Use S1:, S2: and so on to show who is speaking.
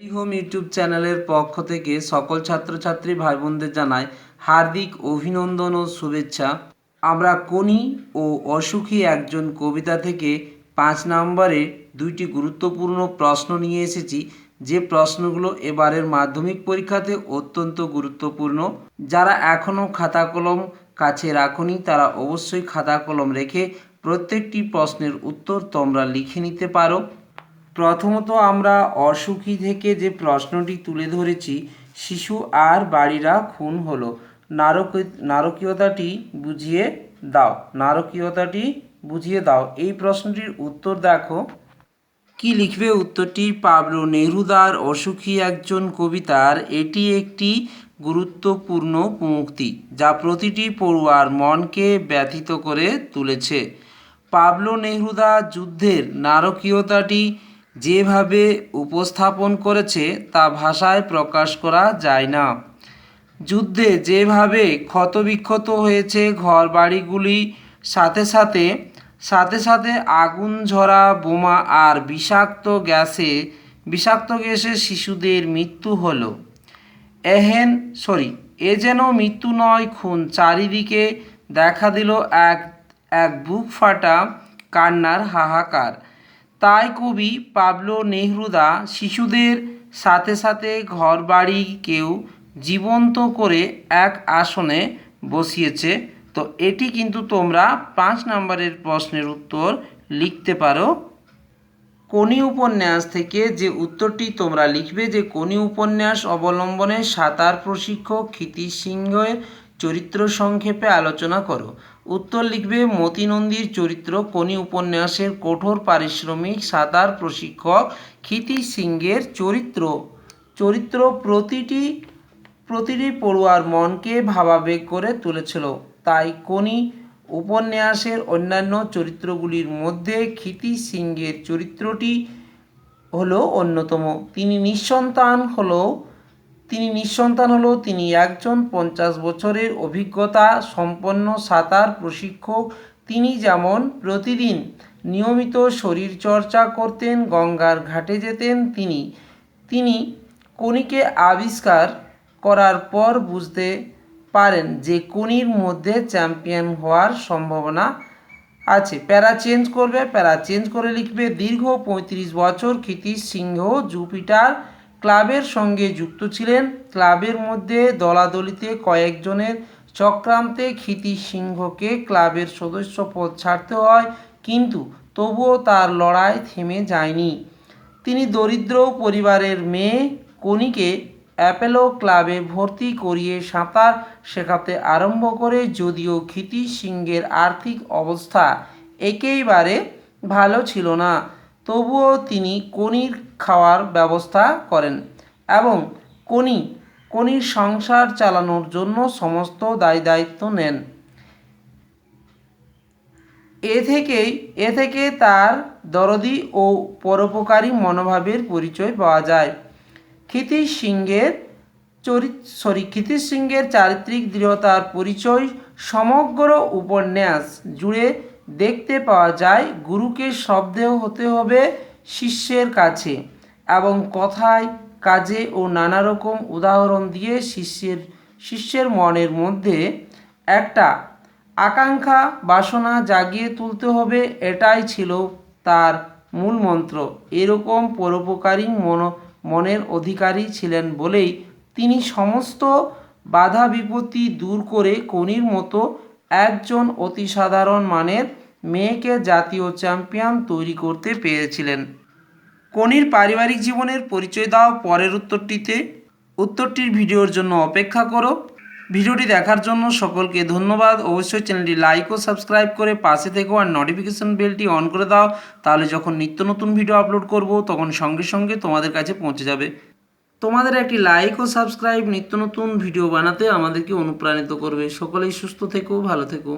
S1: Home YouTube চ্যানেলের পক্ষ থেকে সকল ছাত্রছাত্রী ভাই বোনদের জানাই হার্দিক অভিনন্দন ও শুভেচ্ছা। আমরা কোনি ও অসুখী একজন কবিতা থেকে পাঁচ নম্বরে দুইটি গুরুত্বপূর্ণ প্রশ্ন নিয়ে এসেছি। যে প্রশ্নগুলো এবারের মাধ্যমিক পরীক্ষাতে অত্যন্ত গুরুত্বপূর্ণ। যারা এখনও খাতা কলম কাছে রাখুনি, তারা অবশ্যই খাতা কলম রেখে প্রত্যেকটি প্রশ্নের উত্তর তোমরা লিখে নিতে পারো। প্রথমত আমরা অসুখী থেকে যে প্রশ্নটি তুলে ধরেছি, শিশু আর বাড়িরা খুন হলো। নারক, নারকীয়তাটি বুঝিয়ে দাও, নারকীয়তাটি বুঝিয়ে দাও। এই প্রশ্নটির উত্তর দেখো। কি লিখবে উত্তরটি? পাবলো নেহরুদার অসুখী একজন কবিতার এটি একটি গুরুত্বপূর্ণ মুক্তি যা প্রতিটি পড়ুয়ার মনকে ব্যথিত করে তুলেছে। পাবলো নেহরুদা যুদ্ধের নারকীয়তাটি যেভাবে উপস্থাপন করেছে, তা ভাষায় প্রকাশ করা যায় না। যুদ্ধে যেভাবে ক্ষতবিক্ষত হয়েছে ঘরবাড়িগুলি, সাথে সাথে সাথে সাথে আগুন ঝরা বোমা আর বিষাক্ত গ্যাসে বিষাক্ত গ্যাসে শিশুদের মৃত্যু হলো। এহেন, সরি, এ যেন মৃত্যু নয় খুন, চারিদিকে দেখা দিল এক এক বুক ফাটা কান্নার হাহাকার। তাই কবি পাবলো নেহরুদা শিশুদের সাথে সাথে ঘরবাড়িকেও জীবন্ত করে এক আসনে বসিয়েছে। তো এটি কিন্তু তোমরা পাঁচ নম্বরের প্রশ্নের উত্তর লিখতে পারো। কোনি উপন্যাস থেকে যে উত্তরটি তোমরা লিখবে যে কোনি উপন্যাস অবলম্বনে সাঁতার প্রশিক্ষক ক্ষিতিশ সিংহের চরিত্র সংক্ষেপে আলোচনা করো। উত্তর লিখবে মতিনন্দীর চরিত্র কোনি উপন্যাসের কঠোর পারিশ্রমিক, সাঁতার প্রশিক্ষক ক্ষিতিশ সিংহের চরিত্র। চরিত্র প্রতিটি প্রতিটি পড়ুয়ার মনকে ভাবাবেগ করে তুলেছিল। তাই কোনি উপন্যাসের অন্যান্য চরিত্রগুলির মধ্যে ক্ষিতিশ সিংহের চরিত্রটি হলো অন্যতম। তিনি নিঃসন্তান হলেও তিনি নিঃসন্তান হলেও তিনি একজন পঞ্চাশ বছরের অভিজ্ঞতা, সম্পন্ন সাঁতার প্রশিক্ষক। তিনি যেমন প্রতিদিন নিয়মিত শরীরচর্চা করতেন, গঙ্গার ঘাটে যেতেন, তিনি তিনি কোনিকে আবিষ্কার করার পর বুঝতে পারেন যে কোনির মধ্যে চ্যাম্পিয়ন হওয়ার সম্ভাবনা আছে। প্যারা চেঞ্জ করবে, প্যারা চেঞ্জ করে লিখবে, দীর্ঘ পঁয়ত্রিশ বছর ক্ষিতীশ সিংহ, জুপিটার ক্লাবের সঙ্গে যুক্ত ছিলেন। ক্লাবের মধ্যে দলাদলিতে কয়েকজনের চক্রান্তে ক্ষিতীশ সিংহকে ক্লাবের সদস্য পদ ছাড়তে হয়, কিন্তু তবুও তার লড়াই থেমে যায়নি। তিনি দরিদ্র পরিবারের মেয়ে কনিকে অ্যাপেলো ক্লাবে ভর্তি করিয়ে সাঁতার শেখাতে আরম্ভ করে, যদিও ক্ষিতীশ সিংহের আর্থিক অবস্থা একেবারে ভালো ছিল না। তবুও তিনি কনির খাওয়ার ব্যবস্থা করেন এবং কনি কনির সংসার চালানোর জন্য সমস্ত দায় দায়িত্ব নেন। এ থেকেই, এ থেকে তার দরদি ও পরোপকারী মনোভাবের পরিচয় পাওয়া যায়। ক্ষিতীশ সিংহের চরিত সরি ক্ষিতীশ সিংহের চারিত্রিক দৃঢ়তার পরিচয় সমগ্র উপন্যাস জুড়ে দেখতে পাওয়া যায় গুরুকে শব্দেও হতে হবে শিষ্যের কাছে এবং কথায়, কাজে ও নানা রকম উদাহরণ দিয়ে শিষ্যের শিষ্যের মনের মধ্যে একটা আকাঙ্ক্ষা, বাসনা জাগিয়ে তুলতে হবে, এটাই ছিল তার মূল মন্ত্র। এরকম পরোপকারী মন, মনের অধিকারী ছিলেন বলেই তিনি সমস্ত বাধা বিপত্তি দূর করে কনির মতো একজন অতি সাধারণ মানের মেয়েকে জাতীয় চ্যাম্পিয়ন তৈরি করতে পেরেছিলেন। কনির পারিবারিক জীবনের পরিচয় দাও পরের উত্তরটিতে। উত্তরটির ভিডিওর জন্য অপেক্ষা করো। ভিডিওটি দেখার জন্য সকলকে ধন্যবাদ। অবশ্যই চ্যানেলটি লাইক ও সাবস্ক্রাইব করে পাশে থেকো আর নোটিফিকেশন বেলটি অন করে দাও। তাহলে যখন নিত্য নতুন ভিডিও আপলোড করব, তখন সঙ্গে সঙ্গে তোমাদের কাছে পৌঁছে যাবে। তোমাদের একটি লাইক ও সাবস্ক্রাইব নিত্য নতুন ভিডিও বানাতে আমাদেরকে অনুপ্রাণিত করবে। সকলেই সুস্থ থেকো, ভালো থেকো।